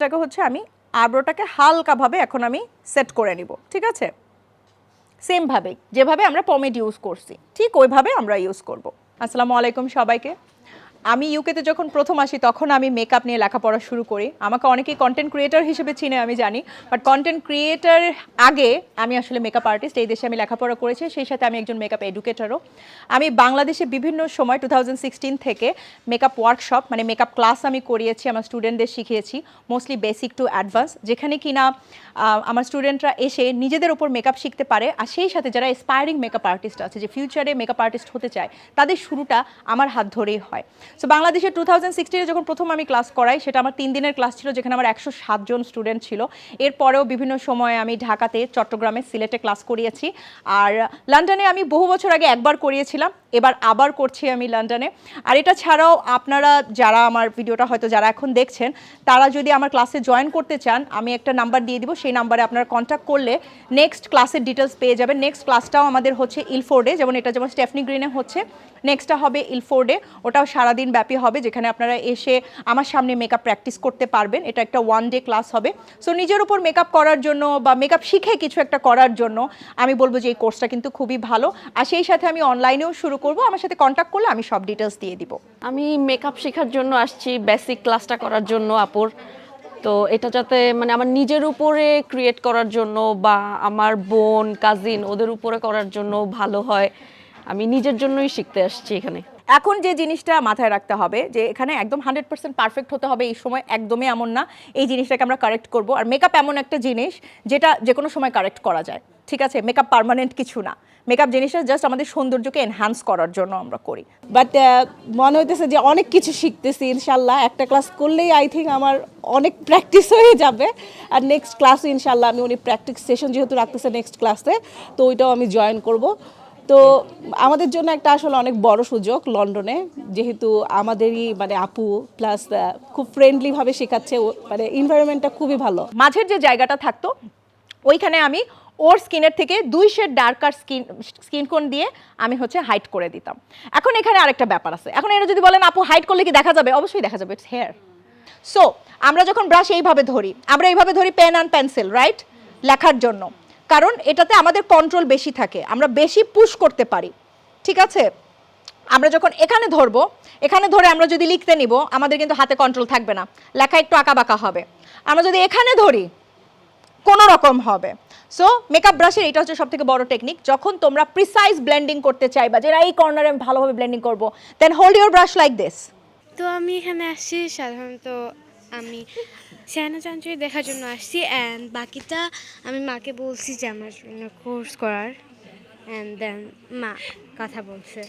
এটাকে হচ্ছে আমি আব্রোটাকে হালকাভাবে এখন আমি সেট করে নিব, ঠিক আছে? সেমভাবে যেভাবে আমরা পমেড ইউজ করছি, ঠিক ওইভাবে আমরা ইউজ করব। আসসালামু আলাইকুম সবাইকে। আমি ইউকেতে যখন প্রথম আসি, তখন আমি মেকআপ নিয়ে লেখাপড়া শুরু করি। আমাকে অনেকেই কন্টেন্ট ক্রিয়েটার হিসেবে চিনে, আমি জানি। বাট কন্টেন্ট ক্রিয়েটার আগে আমি আসলে মেকআপ আর্টিস্ট এই দেশে আমি লেখাপড়া করেছি, সেই সাথে আমি একজন মেকআপ এডুকেটারও আমি বাংলাদেশে বিভিন্ন সময় টু থেকে মেকআপ ওয়ার্কশপ মানে মেকআপ ক্লাস আমি করিয়েছি, আমার স্টুডেন্টদের শিখিয়েছি মোস্টলি বেসিক টু অ্যাডভান্স যেখানে কিনা আমার স্টুডেন্টরা এসে নিজেদের ওপর মেকআপ শিখতে পারে, আর সেই সাথে যারা এসপায়ারিং মেকআপ আর্টিস্ট আছে, যে ফিউচারে মেকআপ আর্টিস্ট হতে চায়, তাদের শুরুটা আমার হাত ধরেই হয়। সো বাংলাদেশে টু থাউজেন্ড সিক্সটিনে যখন প্রথম আমি ক্লাস করাই, সেটা আমার তিন দিনের ক্লাস ছিল, যেখানে আমার একশো সাতজন স্টুডেন্ট ছিল। এরপরেও বিভিন্ন সময়ে আমি ঢাকাতে, চট্টগ্রামে, সিলেটে ক্লাস করিয়েছি। আর লন্ডনে আমি বহু বছর আগে একবার করিয়েছিলাম। এবার আবার করছি আমি লন্ডনে আর এটা ছাড়াও আপনারা যারা আমার ভিডিওটা হয়তো যারা এখন দেখছেন, তারা যদি আমার ক্লাসে জয়েন করতে চান, আমি একটা নাম্বার দিয়ে দিব, সেই নাম্বারে আপনারা কন্ট্যাক্ট করলে নেক্সট ক্লাসের ডিটেলস পেয়ে যাবেন। নেক্সট ক্লাসটাও আমাদের হচ্ছে ইলফোর্ডে যেমন এটা যেমন স্টেফনি গ্রিনে হচ্ছে নেক্সটটা হবে ইলফোর্ডে ওটাও সারাদিন ব্যাপী হবে, যেখানে আপনারা এসে আমার সামনে মেকআপ প্র্যাকটিস করতে পারবেন। এটা একটা ওয়ান ডে ক্লাস হবে। সো নিজের উপর মেকআপ করার জন্য বা মেকআপ শিখে কিছু একটা করার জন্য আমি বলব যে এই কোর্সটা কিন্তু খুবই ভালো। আর সেই সাথে আমি অনলাইনেও শুরু করব, আমার সাথে কন্ট্যাক্ট করলে আমি সব ডিটেলস দিয়ে দিব। আমি মেকআপ শেখার জন্য আসছি বেসিক ক্লাসটা করার জন্য আপুর। তো এটা যাতে মানে আমার নিজের উপরে ক্রিয়েট করার জন্য বা আমার বোন কাজিন ওদের উপরে করার জন্য ভালো হয়। আমি নিজের জন্যই শিখতে আসছি এখানে। এখন যে জিনিসটা মাথায় রাখতে হবে, যে এখানে একদম হান্ড্রেড পার্সেন্ট পারফেক্ট হতে হবে, এই সময় একদমই এমন না। এই জিনিসটাকে আমরা কারেক্ট করব। আর মেকআপ এমন একটা জিনিস, যেটা যে কোনো সময় কারেক্ট করা যায়। ঠিক আছে? মেকআপ পার্মানেন্ট কিছু না। মেকআপ জিনিসটা জাস্ট আমাদের সৌন্দর্যকে এনহ্যান্স করার জন্য আমরা করি। বাট মনে হইতেছে যে অনেক কিছু শিখতেছি, ইনশাল্লাহ। একটা ক্লাস করলেই আই থিঙ্ক আমার অনেক প্র্যাকটিস হয়ে যাবে। আর নেক্সট ক্লাসে ইনশাল্লাহ আমি উনি প্র্যাকটিস সেশন যেহেতু রাখতেছে নেক্সট ক্লাসে তো ওইটাও আমি জয়েন করব। তো আমাদের জন্য একটা আসলে অনেক বড় সুযোগ লন্ডনে, যেহেতু আমাদেরই মানে আপু প্লাস খুব ফ্রেন্ডলিভাবে শেখাচ্ছে মানে এনভায়রনমেন্টটা খুবই ভালো। মাঝের যে জায়গাটা থাকতো, ওইখানে আমি ওর স্কিনের থেকে দুই শেড ডার্কার স্কিন স্কিন কোন দিয়ে আমি হচ্ছে হাইট করে দিতাম। এখন এখানে আরেকটা ব্যাপার আছে। এখন এটা যদি বলেন, আপু হাইট করলে কি দেখা যাবে? অবশ্যই দেখা যাবে ইটস হেয়ার সো আমরা যখন ব্রাশ এইভাবে ধরি, আমরা এইভাবে ধরি পেন অ্যান্ড পেন্সিল রাইট লেখার জন্য। কারণ এটাতে আমাদের কন্ট্রোল বেশি থাকে, আমরা বেশি পুশ করতে পারি, ঠিক আছে? আমরা যখন এখানে ধরবো, এখানে ধরে আমরা যদি লিখতে নিব, আমাদের কিন্তু হাতে কন্ট্রোল থাকবে না, লেখা একটু আঁকা বাঁকা হবে। আমরা যদি এখানে ধরি কোনো রকম হবে সো মেকআপ ব্রাশের এটা হচ্ছে সব থেকে বড় টেকনিক যখন তোমরা প্রিসাইজ ব্লেন্ডিং করতে চাইবা যেটা এই কর্নারে আমি ভালোভাবে ব্লেন্ডিং করব then hold your brush like this তো আমি এখানে আসছি সাধারণত আমি শ্যানা চাঞ্চুরি দেখার জন্য আসছি অ্যান্ড বাকিটা আমি মাকে বলছি যে আমার জন্য কোর্স করার অ্যান্ড দেন মা কথা বলছে।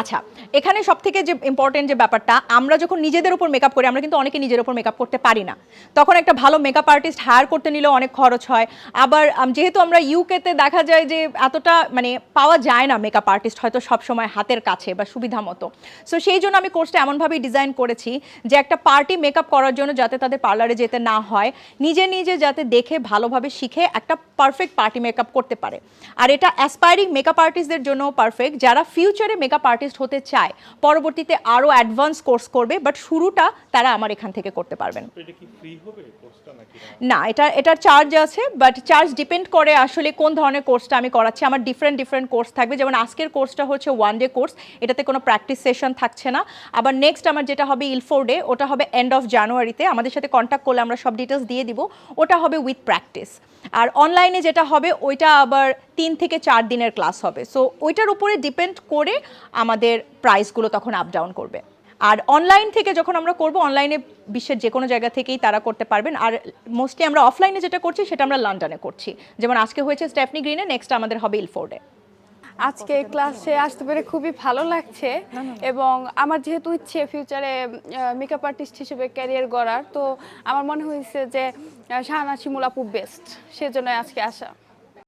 আচ্ছা এখানে সব থেকে যে ইম্পর্টেন্ট যে ব্যাপারটা, আমরা যখন নিজেদের উপর মেকআপ করি, আমরা কিন্তু অনেকে নিজের উপর মেকআপ করতে পারি না। তখন একটা ভালো মেকআপ আর্টিস্ট হায়ার করতে নিলেও অনেক খরচ হয়। আবার যেহেতু আমরা ইউকেতে দেখা যায় যে এতটা মানে পাওয়া যায় না মেকআপ আর্টিস্ট হয়তো সব সময় হাতের কাছে বা সুবিধা মতো। সো সেই জন্য আমি কোর্সটা এমনভাবেই ডিজাইন করেছি যে একটা পার্টি মেকআপ করার জন্য যাতে তাদের পার্লারে যেতে না হয়, নিজে নিজে যাতে দেখে, ভালোভাবে শিখে একটা পারফেক্ট পার্টি মেকআপ করতে পারে। আর এটা অ্যাসপায়ারিং মেকআপ আর্টিস্টদের জন্য পারফেক্ট যারা ফিউচারে মেকআপ আর্টিস্ট হতে চায় পরবর্তীতে আরও অ্যাডভান্স কোর্স করবে বাট শুরুটা তারা আমার এখান থেকে করতে পারবেন। না এটা এটার চার্জ আছে বাট চার্জ ডিপেন্ড করে আসলে কোন ধরনের কোর্সটা আমি করাচ্ছি। আমার ডিফারেন্ট ডিফারেন্ট কোর্স থাকবে যেমন আজকের কোর্সটা হচ্ছে ওয়ান ডে কোর্স এটাতে কোনো প্র্যাকটিস সেশন থাকছে না। আবার নেক্সট আমার যেটা হবে ইলফোর ডে ওটা হবে এন্ড অফ জানুয়ারিতে আমাদের সাথে কন্ট্যাক্ট করলে আমরা সব ডিটেলস দিয়ে দিব ওটা হবে উইথ প্র্যাকটিস আর অনলাইনে যেটা হবে ওইটা আবার তিন থেকে চার দিনের ক্লাস হবে। সো ওইটার উপরে ডিপেন্ড করে আমাদের প্রাইসগুলো তখন আপ ডাউন করবে। আর অনলাইন থেকে যখন আমরা করব অনলাইনে বিশ্বের যে কোনো জায়গা থেকেই তারা করতে পারবেন। আর মোস্টলি আমরা অফলাইনে যেটা করছি সেটা আমরা লন্ডনে করছি। যেমন আজকে হয়েছে স্টেফনি গ্রিনে নেক্সট আমাদের হবে ইলফোর্ডে আজকে ক্লাসে আসতে পেরে খুবই ভালো লাগছে। এবং আমার যেহেতু ইচ্ছে ফিউচারে মেকআপ আর্টিস্ট হিসেবে ক্যারিয়ার গড়ার তো আমার মনে হয়েছে যে শাহানা শিমুল আপু বেস্ট সেজন্য আজকে আসা।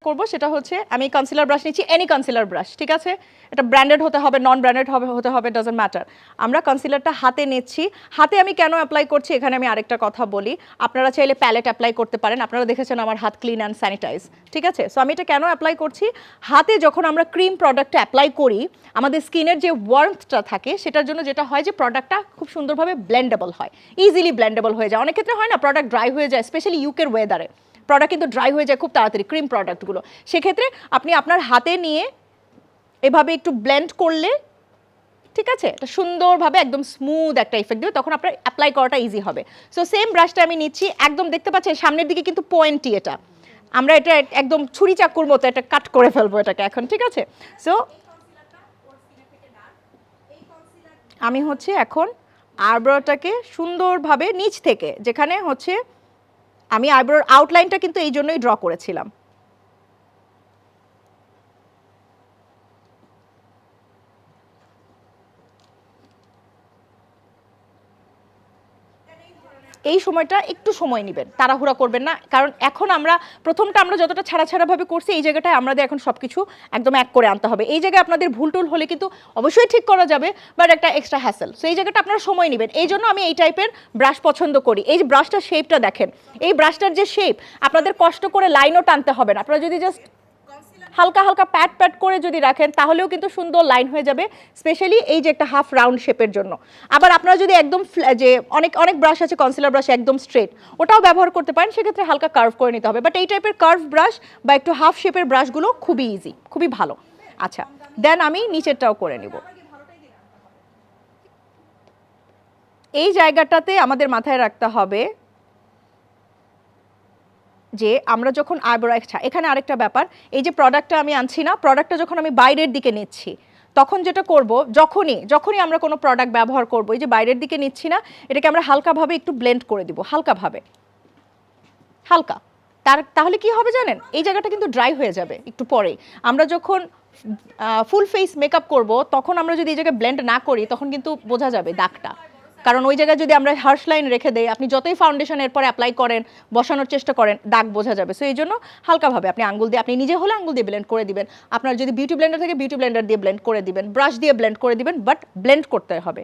করব সেটা হচ্ছে আমি কনসিলার ব্রাশ নিচ্ছি এনি কনসিলার ব্রাশ ঠিক আছে? এটা ব্র্যান্ডেড হতে হবে নন ব্র্যান্ডেড হবে, হতে হবে ডাজন্ট ম্যাটার আমরা কনসিলারটা হাতে নিচ্ছি। হাতে আমি কেন অ্যাপ্লাই করছি? এখানে আমি আরেকটা কথা বলি। আপনারা চাইলে প্যালেট অ্যাপ্লাই করতে পারেন। আপনারা দেখেছেন আমার হাত ক্লিন অ্যান্ড স্যানিটাইজ ঠিক আছে? সো আমি এটা কেন অ্যাপ্লাই করছি? হাতে যখন আমরা ক্রিম প্রোডাক্টটা অ্যাপ্লাই করি, আমাদের স্কিনের যে ওয়ার্মথটা থাকে, সেটার জন্য যেটা হয় যে প্রোডাক্টটা খুব সুন্দরভাবে ব্লেন্ডেবল হয় ইজিলি ব্লেন্ডেবল হয়ে যায়। অনেক ক্ষেত্রে হয় না প্রোডাক্ট ড্রাই হয়ে যায় স্পেশালি ইউকের ওয়েদারে প্রোডাক্ট কিন্তু ড্রাই হয়ে যায় খুব তাড়াতাড়ি ক্রিম প্রোডাক্টগুলো সেক্ষেত্রে আপনি আপনার হাতে নিয়ে এভাবে একটু ব্লেন্ড করলে, ঠিক আছে? এটা সুন্দরভাবে একদম স্মুথ একটা ইফেক্ট দেবে, তখন আপনার অ্যাপ্লাই করাটা ইজি হবে। সো সেম ব্রাশটা আমি নিচ্ছি, একদম দেখতে পাচ্ছেন সামনের দিকে কিন্তু পয়েন্টই এটা। আমরা এটা একদম ছুরি চাকুর মতো এটা কাট করে ফেলব এটাকে এখন, ঠিক আছে? সো আমি হচ্ছে এখন আইব্রোটাকে সুন্দরভাবে নিচ থেকে, যেখানে হচ্ছে আমি আইব্রোর আউটলাইনটা কিন্তু এই জন্যই ড্র করেছিলাম। এই সময়টা একটু সময় নেবেন, তাড়াহুড়া করবেন না। কারণ এখন আমরা, প্রথমটা আমরা যতটা ছাড়া ছাড়াভাবে করছি, এই জায়গাটায় আমাদের এখন সব কিছু একদম এক করে আনতে হবে। এই জায়গায় আপনাদের ভুল টুল হলে কিন্তু অবশ্যই ঠিক করা যাবে বাট একটা এক্সট্রা হ্যাসেল সো এই জায়গাটা আপনারা সময় নেবেন। এই জন্য আমি এই টাইপের ব্রাশ পছন্দ করি। এই ব্রাশটার শেপটা দেখেন। এই ব্রাশটার যে শেপ আপনাদের কষ্ট করে লাইনও টানতে হবে না। আপনারা যদি জাস্ট হালকা হালকা প্যাট প্যাট করে যদি রাখেন, তাহলেও কিন্তু সুন্দর লাইন হয়ে যাবে স্পেশালি এই যে একটা হাফ রাউন্ড শেপের জন্য। আবার আপনারা যদি একদম যে অনেক অনেক ব্রাশ আছে কনসিলার ব্রাশ একদম স্ট্রেট ওটাও ব্যবহার করতে পারেন, সেক্ষেত্রে হালকা কার্ভ করে নিতে হবে। বাট এই টাইপের কার্ভ ব্রাশ বা একটু হাফ শেপের ব্রাশগুলো খুবই ইজি খুবই ভালো। আচ্ছা দেন আমি নিচেরটাও করে নিব। এই জায়গাটাতে আমাদের মাথায় রাখতে হবে যে আমরা যখন আইব্রো আচ্ছা এখানে আরেকটা ব্যাপার, এই যে প্রোডাক্টটা আমি আনছি না প্রোডাক্টটা যখন আমি বাইরের দিকে নিচ্ছি, তখন যেটা করব, যখনই যখনই আমরা কোনো প্রোডাক্ট ব্যবহার করব, এই যে বাইরের দিকে নিচ্ছি না, এটাকে আমরা হালকাভাবে একটু ব্লেন্ড করে দিব, হালকাভাবে। হালকা। তার, তাহলে কি হবে জানেন? এই জায়গাটা কিন্তু ড্রাই হয়ে যাবে একটু পরেই। আমরা যখন ফুল ফেস মেকআপ করব, তখন আমরা যদি এই জায়গায় ব্লেন্ড না করি, তখন কিন্তু বোঝা যাবে দাগটা। কারণ ওই জায়গায় যদি আমরা হার্শ লাইন রেখে দেই, আপনি যতই ফাউন্ডেশন এরপর অ্যাপ্লাই করেন, বসানোর চেষ্টা করেন, দাগ বোঝা যাবে। সো এই জন্য হালকাভাবে আপনি আঙ্গুল দিয়ে, আপনি নিজে হলে আঙ্গুল দিয়ে ব্লেন্ড করে দিবেন। আপনার যদি বিউটি ব্লেন্ডার থাকে বিউটি ব্লেন্ডার দিয়ে ব্লেন্ড করে দিবেন ব্রাশ দিয়ে ব্লেন্ড করে দিবেন বাট ব্লেন্ড করতে হবে।